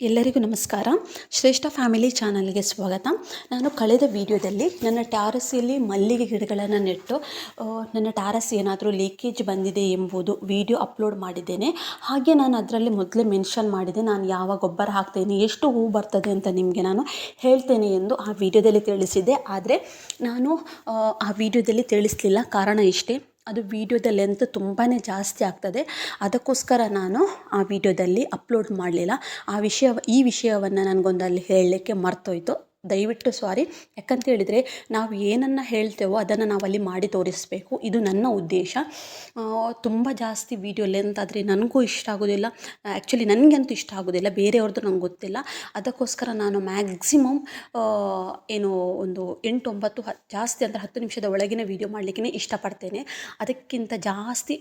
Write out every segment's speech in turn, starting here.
ಎಲ್ಲರಿಗೂ ನಮಸ್ಕಾರ. ಶ್ರೇಷ್ಠ ಫ್ಯಾಮಿಲಿ ಚಾನಲ್ಗೆ ಸ್ವಾಗತ. ನಾನು ಕಳೆದ ವಿಡಿಯೋದಲ್ಲಿ ನನ್ನ ಟ್ಯಾರಸಿಯಲ್ಲಿ ಮಲ್ಲಿಗೆ ಗಿಡಗಳನ್ನು ನೆಟ್ಟು ನನ್ನ ಟ್ಯಾರಸ್ ಏನಾದರೂ ಲೀಕೇಜ್ ಬಂದಿದೆ ಎಂಬುದು ವಿಡಿಯೋ ಅಪ್ಲೋಡ್ ಮಾಡಿದ್ದೇನೆ. ಹಾಗೆ ನಾನು ಅದರಲ್ಲಿ ಮೊದಲೇ ಮೆನ್ಷನ್ ಮಾಡಿದೆ ನಾನು ಯಾವ ಗೊಬ್ಬರ ಹಾಕ್ತೇನೆ ಎಷ್ಟು ಹೂ ಬರ್ತದೆ ಅಂತ ನಿಮಗೆ ನಾನು ಹೇಳ್ತೇನೆ ಎಂದು ಆ ವಿಡಿಯೋದಲ್ಲಿ ತಿಳಿಸಿದ್ದೆ. ಆದರೆ ನಾನು ಆ, ವಿಡಿಯೋದಲ್ಲಿ ತಿಳಿಸಲಿಲ್ಲ. ಕಾರಣ ಇಷ್ಟೇ. ಅದು ವಿಡಿಯೋದ ಲೆಂತ್ ತುಂಬಾ ಜಾಸ್ತಿ ಆಗ್ತದೆ. ಅದಕ್ಕೋಸ್ಕರ ನಾನು ಆ ವೀಡಿಯೋದಲ್ಲಿ ಅಪ್ಲೋಡ್ ಮಾಡಲಿಲ್ಲ. ಆ ವಿಷಯ ಈ ವಿಷಯವನ್ನು ನನಗೊಂದು ಅಲ್ಲಿ ಹೇಳಲಿಕ್ಕೆ ಮರ್ತೋಯ್ತು. ದಯವಿಟ್ಟು ಸಾರಿ ಯಾಕಂತ ಹೇಳಿದರೆ ನಾವು ಏನನ್ನು ಹೇಳ್ತೇವೋ ಅದನ್ನು ನಾವು ಅಲ್ಲಿ ಮಾಡಿ ತೋರಿಸಬೇಕು. ಇದು ನನ್ನ ಉದ್ದೇಶ. ತುಂಬ ಜಾಸ್ತಿ ವೀಡಿಯೋ ಲೆಂತ್ ಆದರೆ ನನಗೂ ಇಷ್ಟ ಆಗೋದಿಲ್ಲ. ಆ್ಯಕ್ಚುಲಿ ನನಗಂತೂ ಇಷ್ಟ ಆಗೋದಿಲ್ಲ. ಬೇರೆಯವ್ರದ್ದು ನಂಗೆ ಗೊತ್ತಿಲ್ಲ. ಅದಕ್ಕೋಸ್ಕರ ನಾನು ಮ್ಯಾಕ್ಸಿಮಮ್ ಏನು ಒಂದು ಎಂಟು ಒಂಬತ್ತು ಹ, ಜಾಸ್ತಿ ಅಂದರೆ ಹತ್ತು ನಿಮಿಷದ ಒಳಗಿನ ವೀಡಿಯೋ ಮಾಡಲಿಕ್ಕೆ ಇಷ್ಟಪಡ್ತೇನೆ. ಅದಕ್ಕಿಂತ ಜಾಸ್ತಿ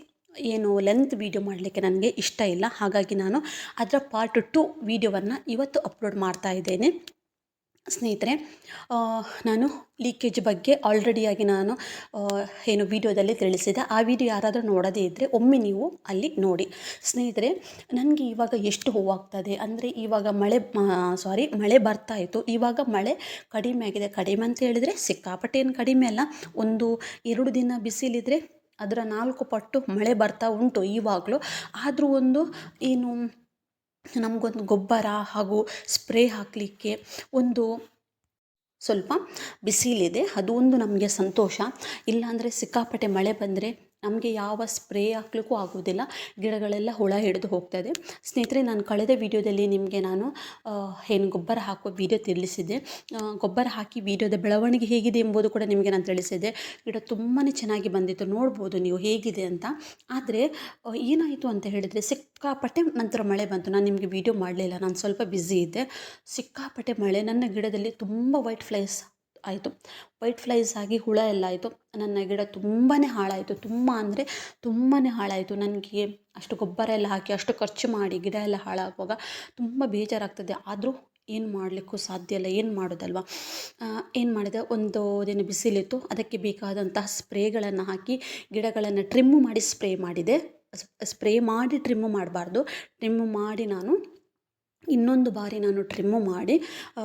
ಏನು ಲೆಂತ್ ವೀಡಿಯೋ ಮಾಡಲಿಕ್ಕೆ ನನಗೆ ಇಷ್ಟ ಇಲ್ಲ. ಹಾಗಾಗಿ ನಾನು ಅದರ ಪಾರ್ಟ್ ಟು ವೀಡಿಯೋವನ್ನು ಇವತ್ತು ಅಪ್ಲೋಡ್ ಮಾಡ್ತಾ ಇದ್ದೇನೆ. ಸ್ನೇಹಿತರೆ ನಾನು ಲೀಕೇಜ್ ಬಗ್ಗೆ ಆಲ್ರೆಡಿಯಾಗಿ ನಾನು ಏನು ವಿಡಿಯೋದಲ್ಲಿ ತಿಳಿಸಿದೆ. ಆ ವಿಡಿಯೋ ಯಾರಾದರೂ ನೋಡದೇ ಇದ್ದರೆ ಒಮ್ಮೆ ನೀವು ಅಲ್ಲಿ ನೋಡಿ. ಸ್ನೇಹಿತರೆ, ನನಗೆ ಇವಾಗ ಎಷ್ಟು ಹೂವಾಗ್ತದೆ? ಅಂದರೆ ಇವಾಗ ಮಳೆ ಸಾರಿ ಮಳೆ ಬರ್ತಾ ಇತ್ತು. ಇವಾಗ ಮಳೆ ಕಡಿಮೆ ಆಗಿದೆ. ಕಡಿಮೆ ಅಂತ ಹೇಳಿದರೆ ಸಿಕ್ಕಾಪಟ್ಟೆ ಏನು ಕಡಿಮೆ ಅಲ್ಲ. ಒಂದು ಎರಡು ದಿನ ಬಿಸಿಲಿದ್ರೆ ಅದರ ನಾಲ್ಕು ಪಟ್ಟು ಮಳೆ ಬರ್ತಾ ಉಂಟು ಇವಾಗಲೂ. ಆದರೂ ಒಂದು, ಏನು ನಮಗೊಂದು ಗೊಬ್ಬರ ಹಾಗೂ ಸ್ಪ್ರೇ ಹಾಕಲಿಕ್ಕೆ ಒಂದು ಸ್ವಲ್ಪ ಬಿಸಿಲಿದೆ. ಅದು ಒಂದು ನಮಗೆ ಸಂತೋಷ. ಇಲ್ಲಾಂದರೆ ಸಿಕ್ಕಾಪಟ್ಟೆ ಮಳೆ ಬಂದರೆ ನಮಗೆ ಯಾವ ಸ್ಪ್ರೇ ಹಾಕ್ಲಿಕ್ಕೂ ಆಗೋದಿಲ್ಲ. ಗಿಡಗಳೆಲ್ಲ ಹುಳ ಹಿಡಿದು ಹೋಗ್ತದೆ ಸ್ನೇಹಿತರೆ, ನಾನು ಕಳೆದ ವಿಡಿಯೋದಲ್ಲಿ ನಿಮಗೆ ನಾನು ಏನು ಗೊಬ್ಬರ ಹಾಕೋ ವಿಡಿಯೋ ತಿಳಿಸಿದ್ದೆ. ಗೊಬ್ಬರ ಹಾಕಿ ವಿಡಿಯೋದ ಬೆಳವಣಿಗೆ ಹೇಗಿದೆ ಎಂಬುದು ಕೂಡ ನಿಮಗೆ ನಾನು ತಿಳಿಸಿದ್ದೆ. ಗಿಡ ತುಂಬಾ ಚೆನ್ನಾಗಿ ಬಂದಿತ್ತು. ನೋಡ್ಬೋದು ನೀವು ಹೇಗಿದೆ ಅಂತ. ಆದರೆ ಏನಾಯಿತು ಅಂತ ಹೇಳಿದರೆ, ಸಿಕ್ಕಾಪಟ್ಟೆ ನಂತರ ಮಳೆ ಬಂತು. ನಾನು ನಿಮಗೆ ವಿಡಿಯೋ ಮಾಡಲಿಲ್ಲ. ನಾನು ಸ್ವಲ್ಪ ಬ್ಯುಸಿ ಇದ್ದೆ. ಸಿಕ್ಕಾಪಟ್ಟೆ ಮಳೆ. ನನ್ನ ಗಿಡದಲ್ಲಿ ತುಂಬ ವೈಟ್ ಫ್ಲೈಸ್ ಆಯಿತು. ವೈಟ್ ಫ್ಲೈಸ್ ಆಗಿ ಹುಳ ಎಲ್ಲ ಆಯಿತು. ನನ್ನ ಗಿಡ ತುಂಬಾ ಹಾಳಾಯಿತು. ತುಂಬ ಅಂದರೆ ತುಂಬಾ ಹಾಳಾಯಿತು. ನನಗೆ ಅಷ್ಟು ಗೊಬ್ಬರ ಎಲ್ಲ ಹಾಕಿ, ಅಷ್ಟು ಖರ್ಚು ಮಾಡಿ ಗಿಡ ಎಲ್ಲ ಹಾಳಾಗುವಾಗ ತುಂಬ ಬೇಜಾರಾಗ್ತದೆ. ಆದರೂ ಏನು ಮಾಡಲಿಕ್ಕೂ ಸಾಧ್ಯ ಇಲ್ಲ. ಏನು ಮಾಡೋದಲ್ವ? ಏನು ಮಾಡಿದೆ? ಒಂದು ದಿನ ಬಿಸಿಲಿತ್ತು. ಅದಕ್ಕೆ ಬೇಕಾದಂತಹ ಸ್ಪ್ರೇಗಳನ್ನು ಹಾಕಿ ಗಿಡಗಳನ್ನು ಟ್ರಿಮ್ಮು ಮಾಡಿ ಸ್ಪ್ರೇ ಮಾಡಿದೆ. ಸ್ಪ್ರೇ ಮಾಡಿ ಟ್ರಿಮ್ಮು ಮಾಡಬಾರ್ದು. ಟ್ರಿಮ್ಮು ಮಾಡಿ ನಾನು ಇನ್ನೊಂದು ಬಾರಿ ನಾನು ಟ್ರಿಮ್ಮು ಮಾಡಿ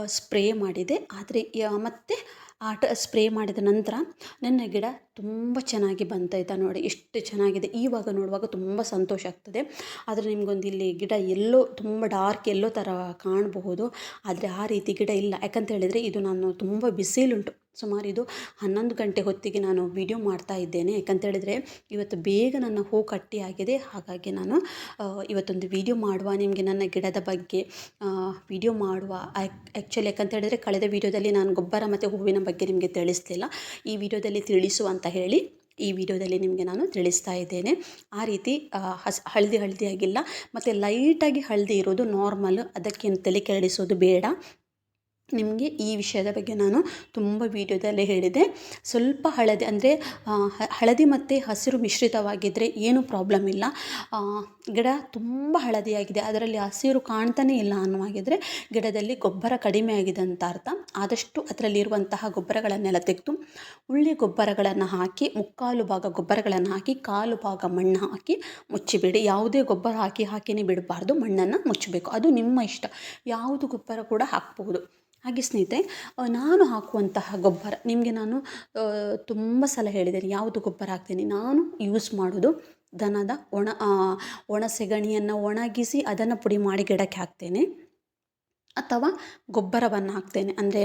ಸ್ಪ್ರೇ ಮಾಡಿದೆ. ಆದರೆ ಮತ್ತೆ ಆಟ ಸ್ಪ್ರೇ ಮಾಡಿದ ನಂತರ ನನ್ನ ಗಿಡ ತುಂಬ ಚೆನ್ನಾಗಿ ಬಂತಾಯ್ತಾ ನೋಡಿ. ಎಷ್ಟು ಚೆನ್ನಾಗಿದೆ. ಈವಾಗ ನೋಡುವಾಗ ತುಂಬ ಸಂತೋಷ ಆಗ್ತದೆ. ಆದರೆ ನಿಮಗೊಂದು ಇಲ್ಲಿ ಗಿಡ ಎಲ್ಲೋ, ತುಂಬ ಡಾರ್ಕ್ ಎಲ್ಲೋ ಥರ ಕಾಣಬಹುದು. ಆದರೆ ಆ ರೀತಿ ಗಿಡ ಇಲ್ಲ. ಯಾಕಂತ ಹೇಳಿದರೆ ಇದು ನಾನು ತುಂಬ ಬಿಸಿಲುಂಟು. ಸುಮಾರು ಇದು ಹನ್ನೊಂದು ಗಂಟೆ ಹೊತ್ತಿಗೆ ನಾನು ವಿಡಿಯೋ ಮಾಡ್ತಾ ಇದ್ದೇನೆ. ಯಾಕಂತೇಳಿದರೆ ಇವತ್ತು ಬೇಗ ನನ್ನ ಹೂ ಕಟ್ಟಿ ಆಗಿದೆ. ಹಾಗಾಗಿ ನಾನು ಇವತ್ತೊಂದು ವಿಡಿಯೋ ಮಾಡುವ, ನಿಮಗೆ ನನ್ನ ಗಿಡದ ಬಗ್ಗೆ ವಿಡಿಯೋ ಮಾಡುವ. ಆ್ಯಕ್ಚುಲಿ ಯಾಕಂತೇಳಿದರೆ ಕಳೆದ ವಿಡಿಯೋದಲ್ಲಿ ನಾನು ಗೊಬ್ಬರ ಮತ್ತು ಹೂವಿನ ಬಗ್ಗೆ ನಿಮಗೆ ತಿಳಿಸಲಿಲ್ಲ. ಈ ವಿಡಿಯೋದಲ್ಲಿ ತಿಳಿಸು ಅಂತ ಹೇಳಿ ಈ ವಿಡಿಯೋದಲ್ಲಿ ನಿಮಗೆ ನಾನು ತಿಳಿಸ್ತಾ ಇದ್ದೇನೆ. ಆ ರೀತಿ ಹಸ್, ಹಳದಿ ಹಳದಿಯಾಗಿಲ್ಲ, ಮತ್ತು ಲೈಟಾಗಿ ಹಳದಿ ಇರೋದು ನಾರ್ಮಲ್ ಅದಕ್ಕೇನು ತಲೆ ಕೆಡಿಸೋದು ಬೇಡ. ನಿಮಗೆ ಈ ವಿಷಯದ ಬಗ್ಗೆ ನಾನು ತುಂಬ ವಿಡಿಯೋದಲ್ಲಿ ಹೇಳಿದೆ. ಸ್ವಲ್ಪ ಹಳದಿ ಅಂದರೆ ಹಳದಿ ಮತ್ತು ಹಸಿರು ಮಿಶ್ರಿತವಾಗಿದ್ದರೆ ಏನೂ ಪ್ರಾಬ್ಲಮ್ ಇಲ್ಲ. ಗಿಡ ತುಂಬ ಹಳದಿಯಾಗಿದೆ. ಅದರಲ್ಲಿ ಹಸಿರು ಕಾಣ್ತಾನೇ ಇಲ್ಲ ಅನ್ನುವಾಗಿದ್ದರೆ ಗಿಡದಲ್ಲಿ ಗೊಬ್ಬರ ಕಡಿಮೆ ಆಗಿದೆ ಅಂತ ಅರ್ಥ. ಆದಷ್ಟು ಅದರಲ್ಲಿರುವಂತಹ ಗೊಬ್ಬರಗಳನ್ನೆಲ್ಲ ತೆಗೆದು ಉಳ್ಳಿ ಗೊಬ್ಬರಗಳನ್ನು ಹಾಕಿ, ಮುಕ್ಕಾಲು ಭಾಗ ಗೊಬ್ಬರಗಳನ್ನು ಹಾಕಿ, ಕಾಲು ಭಾಗ ಮಣ್ಣು ಹಾಕಿ ಮುಚ್ಚಿಬಿಡಿ. ಯಾವುದೇ ಗೊಬ್ಬರ ಹಾಕಿ ಹಾಕಿನೇ ಬಿಡಬಾರ್ದು. ಮಣ್ಣನ್ನು ಮುಚ್ಚಬೇಕು. ಅದು ನಿಮ್ಮ ಇಷ್ಟ. ಯಾವುದು ಗೊಬ್ಬರ ಕೂಡ ಹಾಕ್ಬೋದು. ಹಾಗೆ ಸ್ನೇಹಿತೆ ನಾನು ಹಾಕುವಂತಹ ಗೊಬ್ಬರ, ನಿಮಗೆ ನಾನು ತುಂಬ ಸಲ ಹೇಳಿದ್ದೇನೆ, ಯಾವುದು ಗೊಬ್ಬರ ಹಾಕ್ತೀನಿ, ನಾನು ಯೂಸ್ ಮಾಡೋದು ದನದ ಒಣ ಒಣ ಸೆಗಣಿಯನ್ನು ಒಣಗಿಸಿ ಅದನ್ನು ಪುಡಿ ಮಾಡಿ ಗಿಡಕ್ಕೆ ಹಾಕ್ತೇನೆ. ಅಥವಾ ಗೊಬ್ಬರವನ್ನು ಹಾಕ್ತೇನೆ. ಅಂದರೆ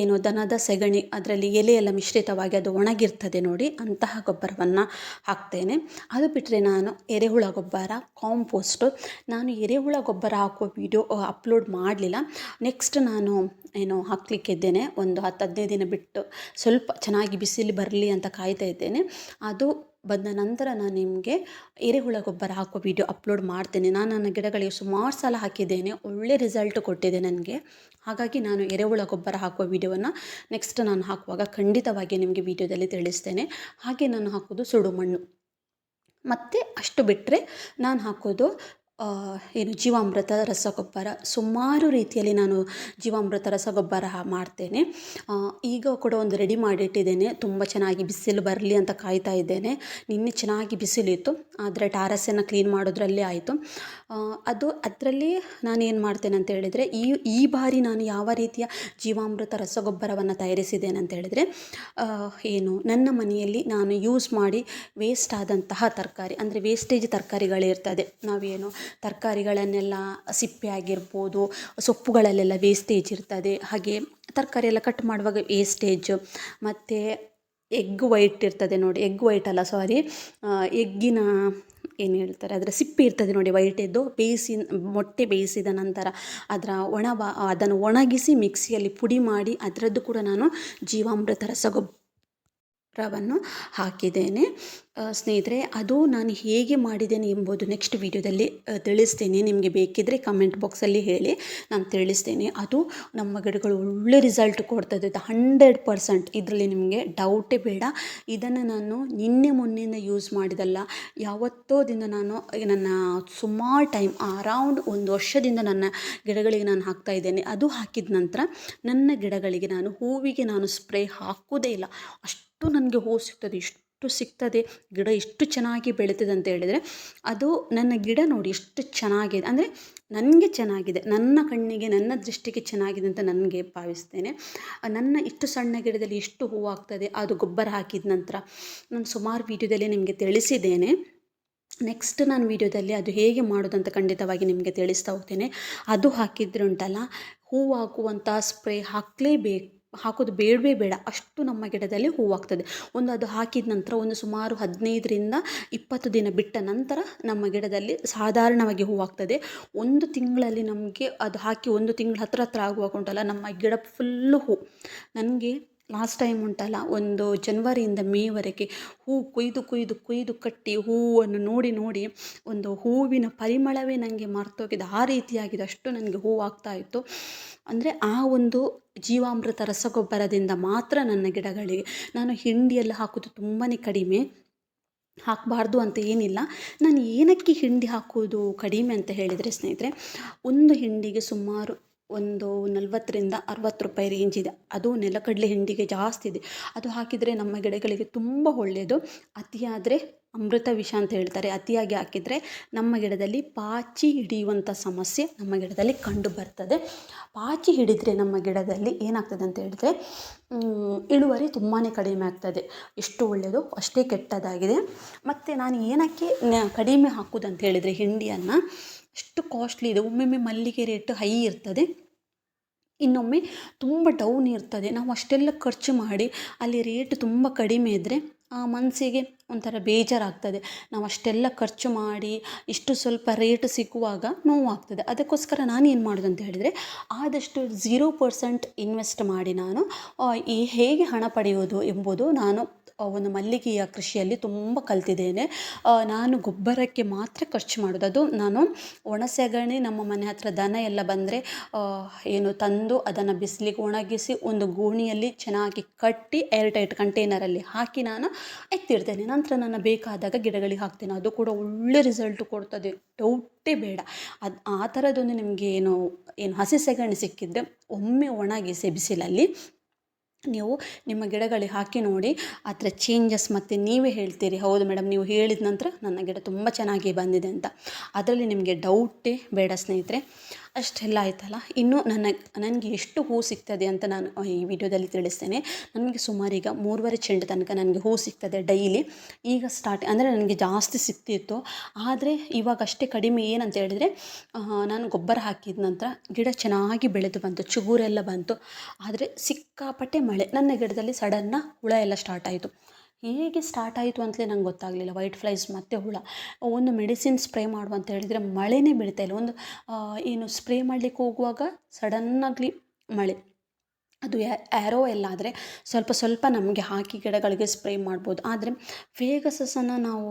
ಏನು ದನದ ಸೆಗಣಿ ಅದರಲ್ಲಿ ಎಲೆಯೆಲ್ಲ ಮಿಶ್ರಿತವಾಗಿ ಅದು ಒಣಗಿರ್ತದೆ ನೋಡಿ, ಅಂತಹ ಗೊಬ್ಬರವನ್ನು ಹಾಕ್ತೇನೆ. ಅದು ಬಿಟ್ಟರೆ ನಾನು ಎರೆಹುಳ ಗೊಬ್ಬರ ಕಾಂಪೋಸ್ಟು ನಾನು ಎರೆಹುಳ ಗೊಬ್ಬರ ಹಾಕುವ ವಿಡಿಯೋ ಅಪ್ಲೋಡ್ ಮಾಡಲಿಲ್ಲ. ನೆಕ್ಸ್ಟ್ ನಾನು ಏನು ಹಾಕಲಿಕ್ಕಿದ್ದೇನೆ ಒಂದು ಹತ್ತು ಹದಿನೈದು ದಿನ ಬಿಟ್ಟು ಸ್ವಲ್ಪ ಚೆನ್ನಾಗಿ ಬಿಸಿಲು ಬರಲಿ ಅಂತ ಕಾಯ್ತಾ ಇದ್ದೇನೆ. ಅದು ಬಂದ ನಂತರ ನಾನು ನಿಮಗೆ ಎರೆಹುಳ ಗೊಬ್ಬರ ಹಾಕುವ ವಿಡಿಯೋ ಅಪ್ಲೋಡ್ ಮಾಡ್ತೇನೆ. ನಾನು ನನ್ನ ಗಿಡಗಳಿಗೆ ಸುಮಾರು ಸಲ ಹಾಕಿದ್ದೇನೆ. ಒಳ್ಳೆ ರಿಸಲ್ಟ್ ಕೊಟ್ಟಿದೆ ನನಗೆ. ಹಾಗಾಗಿ ನಾನು ಎರೆಹುಳ ಗೊಬ್ಬರ ಹಾಕುವ ವಿಡಿಯೋವನ್ನು ನೆಕ್ಸ್ಟ್ ನಾನು ಹಾಕುವಾಗ ಖಂಡಿತವಾಗಿ ನಿಮಗೆ ವಿಡಿಯೋದಲ್ಲಿ ತಿಳಿಸ್ತೇನೆ. ಹಾಗೆ ನಾನು ಹಾಕೋದು ಸುಡು ಮಣ್ಣು ಮತ್ತು ಅಷ್ಟು ಬಿಟ್ಟರೆ ನಾನು ಹಾಕೋದು ಏನು ಜೀವಾಮೃತ ರಸಗೊಬ್ಬರ, ಸುಮಾರು ರೀತಿಯಲ್ಲಿ ನಾನು ಜೀವಾಮೃತ ರಸಗೊಬ್ಬರ ಮಾಡ್ತೇನೆ. ಈಗ ಕೂಡ ಒಂದು ರೆಡಿ ಮಾಡಿಟ್ಟಿದ್ದೇನೆ. ತುಂಬ ಚೆನ್ನಾಗಿ ಬಿಸಿಲು ಬರಲಿ ಅಂತ ಕಾಯ್ತಾ ಇದ್ದೇನೆ. ನಿನ್ನೆ ಚೆನ್ನಾಗಿ ಬಿಸಿಲಿತ್ತು, ಆದರೆ ಟಾರಸನ್ನು ಕ್ಲೀನ್ ಮಾಡೋದ್ರಲ್ಲೇ ಆಯಿತು. ಅದು ಅದರಲ್ಲಿ ನಾನೇನು ಮಾಡ್ತೇನೆ ಅಂತ ಹೇಳಿದರೆ, ಈ ಈ ಬಾರಿ ನಾನು ಯಾವ ರೀತಿಯ ಜೀವಾಮೃತ ರಸಗೊಬ್ಬರವನ್ನು ತಯಾರಿಸಿದ್ದೇನೆ ಅಂತ ಹೇಳಿದರೆ ಏನು, ನನ್ನ ಮನೆಯಲ್ಲಿ ನಾನು ಯೂಸ್ ಮಾಡಿ ವೇಸ್ಟ್ ಆದಂತಹ ತರಕಾರಿ, ಅಂದರೆ ವೇಸ್ಟೇಜ್ ತರಕಾರಿಗಳಿರ್ತದೆ ನಾವೇನು, ತರಕಾರಿಗಳನ್ನೆಲ್ಲ ಸಿಪ್ಪೆ ಆಗಿರ್ಬೋದು, ಸೊಪ್ಪುಗಳಲ್ಲೆಲ್ಲ ವೇಸ್ಟೇಜ್ ಇರ್ತದೆ. ಹಾಗೆ ತರಕಾರಿ ಎಲ್ಲ ಕಟ್ ಮಾಡುವಾಗ ವೇಸ್ಟೇಜ್ ಮತ್ತು ಎಗ್ ವೈಟ್ ಇರ್ತದೆ ನೋಡಿ ಎಗ್ ವೈಟ್ ಅಲ್ಲ ಸಾರಿ ಎಗ್ಗಿನ ಏನು ಹೇಳ್ತಾರೆ, ಅದರ ಸಿಪ್ಪೆ ಇರ್ತದೆ ನೋಡಿ ವೈಟೆದ್ದು ಬೇಯಿಸಿ ಮೊಟ್ಟೆ ಬೇಯಿಸಿದ ನಂತರ ಅದರ ಒಣ ಅದನ್ನು ಒಣಗಿಸಿ ಮಿಕ್ಸಿಯಲ್ಲಿ ಪುಡಿ ಮಾಡಿ, ಅದರದ್ದು ಕೂಡ ನಾನು ಜೀವಾಮೃತ ರಸಗೊಬ್ಬರವನ್ನು ಹಾಕಿದ್ದೇನೆ. ಸ್ನೇಹಿತರೆ, ಅದು ನಾನು ಹೇಗೆ ಮಾಡಿದ್ದೇನೆ ಎಂಬುದು ನೆಕ್ಸ್ಟ್ ವೀಡಿಯೋದಲ್ಲಿ ತಿಳಿಸ್ತೇನೆ. ನಿಮಗೆ ಬೇಕಿದ್ದರೆ ಕಮೆಂಟ್ ಬಾಕ್ಸಲ್ಲಿ ಹೇಳಿ, ನಾನು ತಿಳಿಸ್ತೇನೆ. ಅದು ನಮ್ಮ ಗಿಡಗಳು ಒಳ್ಳೆ ರಿಸಲ್ಟ್ ಕೊಡ್ತದೆ. ಹಂಡ್ರೆಡ್ ಪರ್ಸೆಂಟ್ ಇದರಲ್ಲಿ ನಿಮಗೆ ಡೌಟೇ ಬೇಡ. ಇದನ್ನು ನಾನು ನಿನ್ನೆ ಮೊನ್ನೆಯಿಂದ ಯೂಸ್ ಮಾಡಿದಲ್ಲ, ಯಾವತ್ತೋ ದಿನ ನಾನು ನನ್ನ ಸುಮಾರು ಟೈಮ್ ಅರೌಂಡ್ ಒಂದು ವರ್ಷದಿಂದ ನನ್ನ ಗಿಡಗಳಿಗೆ ನಾನು ಹಾಕ್ತಾ ಇದ್ದೇನೆ. ಅದು ಹಾಕಿದ ನಂತರ ನನ್ನ ಗಿಡಗಳಿಗೆ ನಾನು ಹೂವಿಗೆ ನಾನು ಸ್ಪ್ರೇ ಹಾಕೋದೇ ಇಲ್ಲ. ಅಷ್ಟು ನನಗೆ ಹೂ ಸಿಗ್ತದೆ ಎಷ್ಟು ಸಿಗ್ತದೆ, ಗಿಡ ಎಷ್ಟು ಚೆನ್ನಾಗಿ ಬೆಳೀತದೆ ಅಂತ ಹೇಳಿದರೆ ಅದು ನನ್ನ ಗಿಡ ನೋಡಿ ಎಷ್ಟು ಚೆನ್ನಾಗಿದೆ. ಅಂದರೆ ನನಗೆ ಚೆನ್ನಾಗಿದೆ, ನನ್ನ ಕಣ್ಣಿಗೆ, ನನ್ನ ದೃಷ್ಟಿಗೆ ಚೆನ್ನಾಗಿದೆ ಅಂತ ನನಗೆ ಭಾವಿಸ್ತೇನೆ. ನನ್ನ ಇಷ್ಟು ಸಣ್ಣ ಗಿಡದಲ್ಲಿ ಎಷ್ಟು ಹೂವಾಗ್ತದೆ ಅದು ಗೊಬ್ಬರ ಹಾಕಿದ ನಂತರ ನಾನು ಸುಮಾರು ವೀಡಿಯೋದಲ್ಲಿ ನಿಮಗೆ ತಿಳಿಸಿದ್ದೇನೆ. ನೆಕ್ಸ್ಟ್ ನಾನು ವೀಡಿಯೋದಲ್ಲಿ ಅದು ಹೇಗೆ ಮಾಡೋದಂತ ಖಂಡಿತವಾಗಿ ನಿಮಗೆ ತಿಳಿಸ್ತಾ ಹೋಗ್ತೇನೆ. ಅದು ಹಾಕಿದ್ರೆ ಉಂಟಲ್ಲ ಹೂವಾಗುವಂಥ ಸ್ಪ್ರೇ ಹಾಕಲೇಬೇಕು. ಹಾಕೋದು ಬೇಡವೇ ಬೇಡ. ಅಷ್ಟು ನಮ್ಮ ಗಿಡದಲ್ಲಿ ಹೂವಾಗ್ತದೆ. ಒಂದು ಅದು ಹಾಕಿದ ನಂತರ ಒಂದು ಸುಮಾರು ಹದಿನೈದರಿಂದ ಇಪ್ಪತ್ತು ದಿನ ಬಿಟ್ಟ ನಂತರ ನಮ್ಮ ಗಿಡದಲ್ಲಿ ಸಾಧಾರಣವಾಗಿ ಹೂವಾಗ್ತದೆ. ಒಂದು ತಿಂಗಳಲ್ಲಿ ನಮಗೆ ಅದು ಹಾಕಿ ಒಂದು ತಿಂಗಳು ಹತ್ರ ಹತ್ರ ಆಗುವಾಗ ಉಂಟಲ್ಲ, ನಮ್ಮ ಗಿಡ ಫುಲ್ಲು ಹೂ. ನನಗೆ ಲಾಸ್ಟ್ ಟೈಮ್ ಉಂಟಲ್ಲ, ಒಂದು ಜನ್ವರಿಯಿಂದ ಮೇವರೆಗೆ ಹೂ ಕೊಯ್ದು ಕೊಯ್ದು ಕೊಯ್ದು ಕಟ್ಟಿ ಹೂವನ್ನು ನೋಡಿ ನೋಡಿ ಒಂದು ಹೂವಿನ ಪರಿಮಳವೇ ನನಗೆ ಮರ್ತೋಗಿದೆ. ಆ ರೀತಿಯಾಗಿದೆ. ಅಷ್ಟು ನನಗೆ ಹೂವು ಆಗ್ತಾ ಇತ್ತು. ಅಂದರೆ ಆ ಒಂದು ಜೀವಾಮೃತ ರಸಗೊಬ್ಬರದಿಂದ ಮಾತ್ರ ನನ್ನ ಗಿಡಗಳಿಗೆ ನಾನು ಹಿಂಡಿಯಲ್ಲಿ ಹಾಕೋದು ತುಂಬಾ ಕಡಿಮೆ. ಹಾಕಬಾರ್ದು ಅಂತ ಏನಿಲ್ಲ. ನಾನು ಏನಕ್ಕೆ ಹಿಂಡಿ ಹಾಕೋದು ಕಡಿಮೆ ಅಂತ ಹೇಳಿದರೆ ಸ್ನೇಹಿತರೆ, ಒಂದು ಹಿಂಡಿಗೆ ಸುಮಾರು ಒಂದು ನಲ್ವತ್ತರಿಂದ ಅರವತ್ತು ರೂಪಾಯಿ ರೇಂಜ್ ಇದೆ. ಅದು ನೆಲಗಡಲೆ ಹಿಂಡಿಗೆ ಜಾಸ್ತಿ ಇದೆ. ಅದು ಹಾಕಿದರೆ ನಮ್ಮ ಗಿಡಗಳಿಗೆ ತುಂಬ ಒಳ್ಳೆಯದು ಅತಿಯಾದರೆ ಅಮೃತ ವಿಷ ಅಂತ ಹೇಳ್ತಾರೆ. ಅತಿಯಾಗಿ ಹಾಕಿದರೆ ನಮ್ಮ ಗಿಡದಲ್ಲಿ ಪಾಚಿ ಹಿಡಿಯುವಂಥ ಸಮಸ್ಯೆ ನಮ್ಮ ಗಿಡದಲ್ಲಿ ಕಂಡು ಬರ್ತದೆ. ಪಾಚಿ ಹಿಡಿದರೆ ನಮ್ಮ ಗಿಡದಲ್ಲಿ ಏನಾಗ್ತದೆ ಅಂತ ಹೇಳಿದ್ರೆ ಇಳುವರಿ ತುಂಬಾ ಕಡಿಮೆ ಆಗ್ತದೆ. ಎಷ್ಟು ಒಳ್ಳೆಯದು ಅಷ್ಟೇ ಕೆಟ್ಟದಾಗಿದೆ. ಮತ್ತು ನಾನು ಏನಕ್ಕೆ ಕಡಿಮೆ ಹಾಕೋದು ಹೇಳಿದರೆ ಹಿಂಡಿಯನ್ನು ಅಷ್ಟು ಕಾಸ್ಟ್ಲಿ ಇದೆ. ಒಮ್ಮೊಮ್ಮೆ ಮಲ್ಲಿಗೆ ರೇಟ್ ಹೈ ಇರ್ತದೆ. ಇನ್ನೊಮ್ಮೆ ತುಂಬ ಡೌನ್ ಇರ್ತದೆ. ನಾವು ಅಷ್ಟೆಲ್ಲ ಖರ್ಚು ಮಾಡಿ ಅಲ್ಲಿ ರೇಟ್ ತುಂಬ ಕಡಿಮೆ ಇದ್ದರೆ ಆ ಮನಸ್ಸಿಗೆ ಒಂಥರ ಬೇಜಾರಾಗ್ತದೆ. ನಾವು ಅಷ್ಟೆಲ್ಲ ಖರ್ಚು ಮಾಡಿ ಇಷ್ಟು ಸ್ವಲ್ಪ ರೇಟ್ ಸಿಗುವಾಗ ನೋವಾಗ್ತದೆ. ಅದಕ್ಕೋಸ್ಕರ ನಾನು ಏನು ಮಾಡೋದು ಅಂತ ಹೇಳಿದರೆ ಆದಷ್ಟು ಝೀರೋ ಪರ್ಸೆಂಟ್ ಇನ್ವೆಸ್ಟ್ ಮಾಡಿ ನಾನು ಈ ಹೇಗೆ ಹಣ ಪಡೆಯೋದು ಎಂಬುದು ನಾನು ಒಂದು ಮಲ್ಲಿಗೆಯ ಕೃಷಿಯಲ್ಲಿ ತುಂಬ ಕಲ್ತಿದ್ದೇನೆ. ನಾನು ಗೊಬ್ಬರಕ್ಕೆ ಮಾತ್ರ ಖರ್ಚು ಮಾಡೋದು. ಅದು ನಾನು ಒಣ ಸೆಗಣಿ ನಮ್ಮ ಮನೆ ಹತ್ರ ದನ ಎಲ್ಲ ಬಂದರೆ ಏನು ತಂದು ಅದನ್ನು ಬಿಸಿಲಿಗೆ ಒಣಗಿಸಿ ಒಂದು ಗೋಣಿಯಲ್ಲಿ ಚೆನ್ನಾಗಿ ಕಟ್ಟಿ ಏರ್ ಟೈಟ್ ಕಂಟೈನರಲ್ಲಿ ಹಾಕಿ ನಾನು ಎತ್ತಿಡ್ತೇನೆ. ನಂತರ ನಾನು ಬೇಕಾದಾಗ ಗಿಡಗಳಿಗೆ ಹಾಕ್ತೇನೆ. ಅದು ಕೂಡ ಒಳ್ಳೆ ರಿಸಲ್ಟ್ ಕೊಡ್ತದೆ. ಡೌಟೇ ಬೇಡ. ಅದು ಆ ಥರದೊಂದು ನಿಮಗೆ ಏನು ಏನು ಹಸಿ ಸೆಗಣಿ ಸಿಕ್ಕಿದ್ರೆ ಒಮ್ಮೆ ಒಣಗಿಸಿ ಬಿಸಿಲಲ್ಲಿ ನೀವು ನಿಮ್ಮ ಗಿಡಗಳಿಗೆ ಹಾಕಿ ನೋಡಿ ಅದರ ಚೇಂಜಸ್ ಮತ್ತು ನೀವೇ ಹೇಳ್ತೀರಿ, ಹೌದು ಮೇಡಮ್ ನೀವು ಹೇಳಿದ ನಂತರ ನನ್ನ ಗಿಡ ತುಂಬ ಚೆನ್ನಾಗಿ ಬಂದಿದೆ ಅಂತ. ಅದರಲ್ಲಿ ನಿಮಗೆ ಡೌಟೇ ಬೇಡ ಸ್ನೇಹಿತರೆ. ಅಷ್ಟೆಲ್ಲ ಆಯ್ತಲ್ಲ? ಇನ್ನು ನನಗೆ ನನಗೆ ಎಷ್ಟು ಹೂ ಸಿಗ್ತದೆ ಅಂತ ನಾನು, ಈ ವಿಡಿಯೋದಲ್ಲಿ ತಿಳಿಸ್ತೇನೆ. ನನಗೆ ಸುಮಾರು ಈಗ ಮೂರುವರೆ ಚೆಂಡು ತನಕ ನನಗೆ ಹೂ ಸಿಗ್ತದೆ ಡೈಲಿ. ಈಗ ಸ್ಟಾರ್ಟ್ ಅಂದರೆ ನನಗೆ ಜಾಸ್ತಿ ಸಿಗ್ತಿತ್ತು. ಆದರೆ ಇವಾಗ ಅಷ್ಟೇ ಕಡಿಮೆ ಏನಂತ ಹೇಳಿದರೆ ನಾನು ಗೊಬ್ಬರ ಹಾಕಿದ ನಂತರ ಗಿಡ ಚೆನ್ನಾಗಿ ಬೆಳೆದು ಬಂತು, ಚುಗುರೆಲ್ಲ ಬಂತು. ಆದರೆ ಸಿಕ್ಕಾಪಟ್ಟೆ ಮಳೆ. ನನ್ನ ಗಿಡದಲ್ಲಿ ಸಡನ್ನ ಹುಳ ಎಲ್ಲ ಸ್ಟಾರ್ಟ್ ಆಯಿತು. ಹೇಗೆ ಸ್ಟಾರ್ಟ್ ಆಯಿತು ಅಂತಲೇ ನಂಗೆ ಗೊತ್ತಾಗಲಿಲ್ಲ. ವೈಟ್ ಫ್ಲೈಸ್ ಮತ್ತು ಹುಳ. ಒಂದು ಮೆಡಿಸಿನ್ ಸ್ಪ್ರೇ ಮಾಡು ಅಂತ ಹೇಳಿದರೆ ಮಳೆನೇ ಬೀಳ್ತಾ ಇಲ್ಲ. ಒಂದು ಏನು ಸ್ಪ್ರೇ ಮಾಡಲಿಕ್ಕೆ ಹೋಗುವಾಗ ಸಡನ್ನಾಗಲಿ ಮಳೆ. ಅದು ಆ್ಯರೋ ಎಲ್ಲ ಆದರೆ ಸ್ವಲ್ಪ ಸ್ವಲ್ಪ ನಮಗೆ ಹಾಕಿ ಗಿಡಗಳಿಗೆ ಸ್ಪ್ರೇ ಮಾಡ್ಬೋದು. ಆದರೆ ಫೇಗಸಸನ್ನು ನಾವು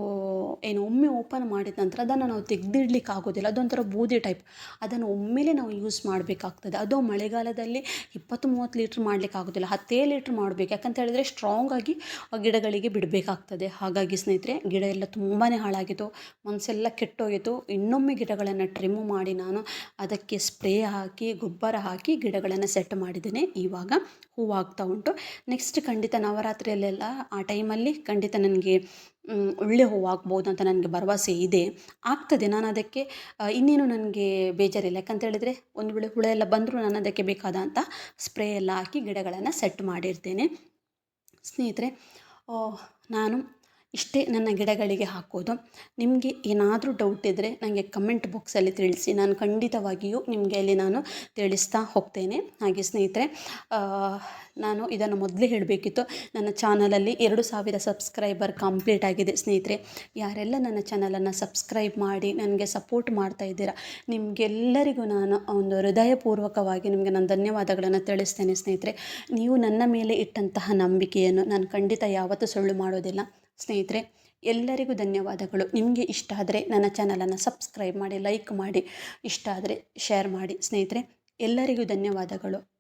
ಏನು ಒಮ್ಮೆ ಓಪನ್ ಮಾಡಿದ ನಂತರ ಅದನ್ನು ನಾವು ತೆಗೆದಿಡ್ಲಿಕ್ಕೆ ಆಗೋದಿಲ್ಲ. ಅದೊಂಥರ ಬೂದಿ ಟೈಪ್ ಅದನ್ನು ಒಮ್ಮೆಲೇ ನಾವು ಯೂಸ್ ಮಾಡಬೇಕಾಗ್ತದೆ. ಅದು ಮಳೆಗಾಲದಲ್ಲಿ ಇಪ್ಪತ್ತು ಮೂವತ್ತು ಲೀಟ್ರ್ ಮಾಡಲಿಕ್ಕೆ ಆಗೋದಿಲ್ಲ. ಹತ್ತೇ ಲೀಟ್ರ್ ಮಾಡಬೇಕು. ಯಾಕಂತ ಹೇಳಿದರೆ ಸ್ಟ್ರಾಂಗಾಗಿ ಗಿಡಗಳಿಗೆ ಬಿಡಬೇಕಾಗ್ತದೆ. ಹಾಗಾಗಿ ಸ್ನೇಹಿತರೆ, ಗಿಡ ಎಲ್ಲ ತುಂಬಾ ಹಾಳಾಗಿತ್ತು. ಮನಸ್ಸೆಲ್ಲ ಕೆಟ್ಟೋಗಿತ್ತು. ಇನ್ನೊಮ್ಮೆ ಗಿಡಗಳನ್ನು ಟ್ರಿಮ್ ಮಾಡಿ ನಾನು ಅದಕ್ಕೆ ಸ್ಪ್ರೇ ಹಾಕಿ, ಗೊಬ್ಬರ ಹಾಕಿ ಗಿಡಗಳನ್ನು ಸೆಟ್ ಮಾಡಿದ್ದೇನೆ. ಇವಾಗ ಇವಾಗ ಹೂವಾಗ್ತಾ ಉಂಟು. ನೆಕ್ಸ್ಟ್ ಖಂಡಿತ ನವರಾತ್ರಿಯಲ್ಲೆಲ್ಲ ಆ ಟೈಮಲ್ಲಿ ಖಂಡಿತ ನನಗೆ ಒಳ್ಳೆ ಹೂವಾಗ್ಬೋದು ಅಂತ ನನಗೆ ಭರವಸೆ ಇದೆ. ಆಗ್ತದೆ, ನಾನು ಅದಕ್ಕೆ ಇನ್ನೇನು ನನಗೆ ಬೇಜಾರಿಲ್ಲ. ಯಾಕಂತೇಳಿದರೆ ಒಂದು ವೇಳೆ ಹುಳ ಎಲ್ಲ ಬಂದರೂ ನಾನು ಅದಕ್ಕೆ ಬೇಕಾದಂಥ ಸ್ಪ್ರೇ ಎಲ್ಲ ಹಾಕಿ ಗಿಡಗಳನ್ನು ಸೆಟ್ ಮಾಡಿರ್ತೇನೆ. ಸ್ನೇಹಿತರೆ ನಾನು ಇಷ್ಟೇ ನನ್ನ ಗಿಡಗಳಿಗೆ ಹಾಕೋದು. ನಿಮಗೆ ಏನಾದರೂ ಡೌಟ್ ಇದ್ದರೆ ನನಗೆ ಕಮೆಂಟ್ ಬಾಕ್ಸಲ್ಲಿ ತಿಳಿಸಿ. ನಾನು ಖಂಡಿತವಾಗಿಯೂ ನಿಮಗೆ ಅಲ್ಲಿ ನಾನು ತಿಳಿಸ್ತಾ ಹೋಗ್ತೇನೆ. ಹಾಗೆ ಸ್ನೇಹಿತರೆ ನಾನು ಇದನ್ನು ಮೊದಲೇ ಹೇಳಬೇಕಿತ್ತು. ನನ್ನ ಚಾನಲಲ್ಲಿ ಎರಡು ಸಾವಿರ ಸಬ್ಸ್ಕ್ರೈಬರ್ ಕಂಪ್ಲೀಟ್ ಆಗಿದೆ ಸ್ನೇಹಿತರೆ. ಯಾರೆಲ್ಲ ನನ್ನ ಚಾನಲನ್ನು ಸಬ್ಸ್ಕ್ರೈಬ್ ಮಾಡಿ ನನಗೆ ಸಪೋರ್ಟ್ ಮಾಡ್ತಾ ಇದ್ದೀರಾ, ನಿಮಗೆಲ್ಲರಿಗೂ ನಾನು ಒಂದು ಹೃದಯಪೂರ್ವಕವಾಗಿ ನಿಮಗೆ ನಾನು ಧನ್ಯವಾದಗಳನ್ನು ತಿಳಿಸ್ತೇನೆ ಸ್ನೇಹಿತರೆ. ನೀವು ನನ್ನ ಮೇಲೆ ಇಟ್ಟಂತಹ ನಂಬಿಕೆಯನ್ನು ನಾನು ಖಂಡಿತ ಯಾವತ್ತೂ ಸುಳ್ಳು ಮಾಡೋದಿಲ್ಲ. ಸ್ನೇಹಿತರೆ, ಎಲ್ಲರಿಗೂ ಧನ್ಯವಾದಗಳು. ನಿಮಗೆ ಇಷ್ಟ ಆದರೆ ನನ್ನ ಚಾನಲನ್ನು ಸಬ್ಸ್ಕ್ರೈಬ್ ಮಾಡಿ, ಲೈಕ್ ಮಾಡಿ, ಇಷ್ಟ ಆದರೆ ಶೇರ್ ಮಾಡಿ. ಸ್ನೇಹಿತರೆ, ಎಲ್ಲರಿಗೂ ಧನ್ಯವಾದಗಳು.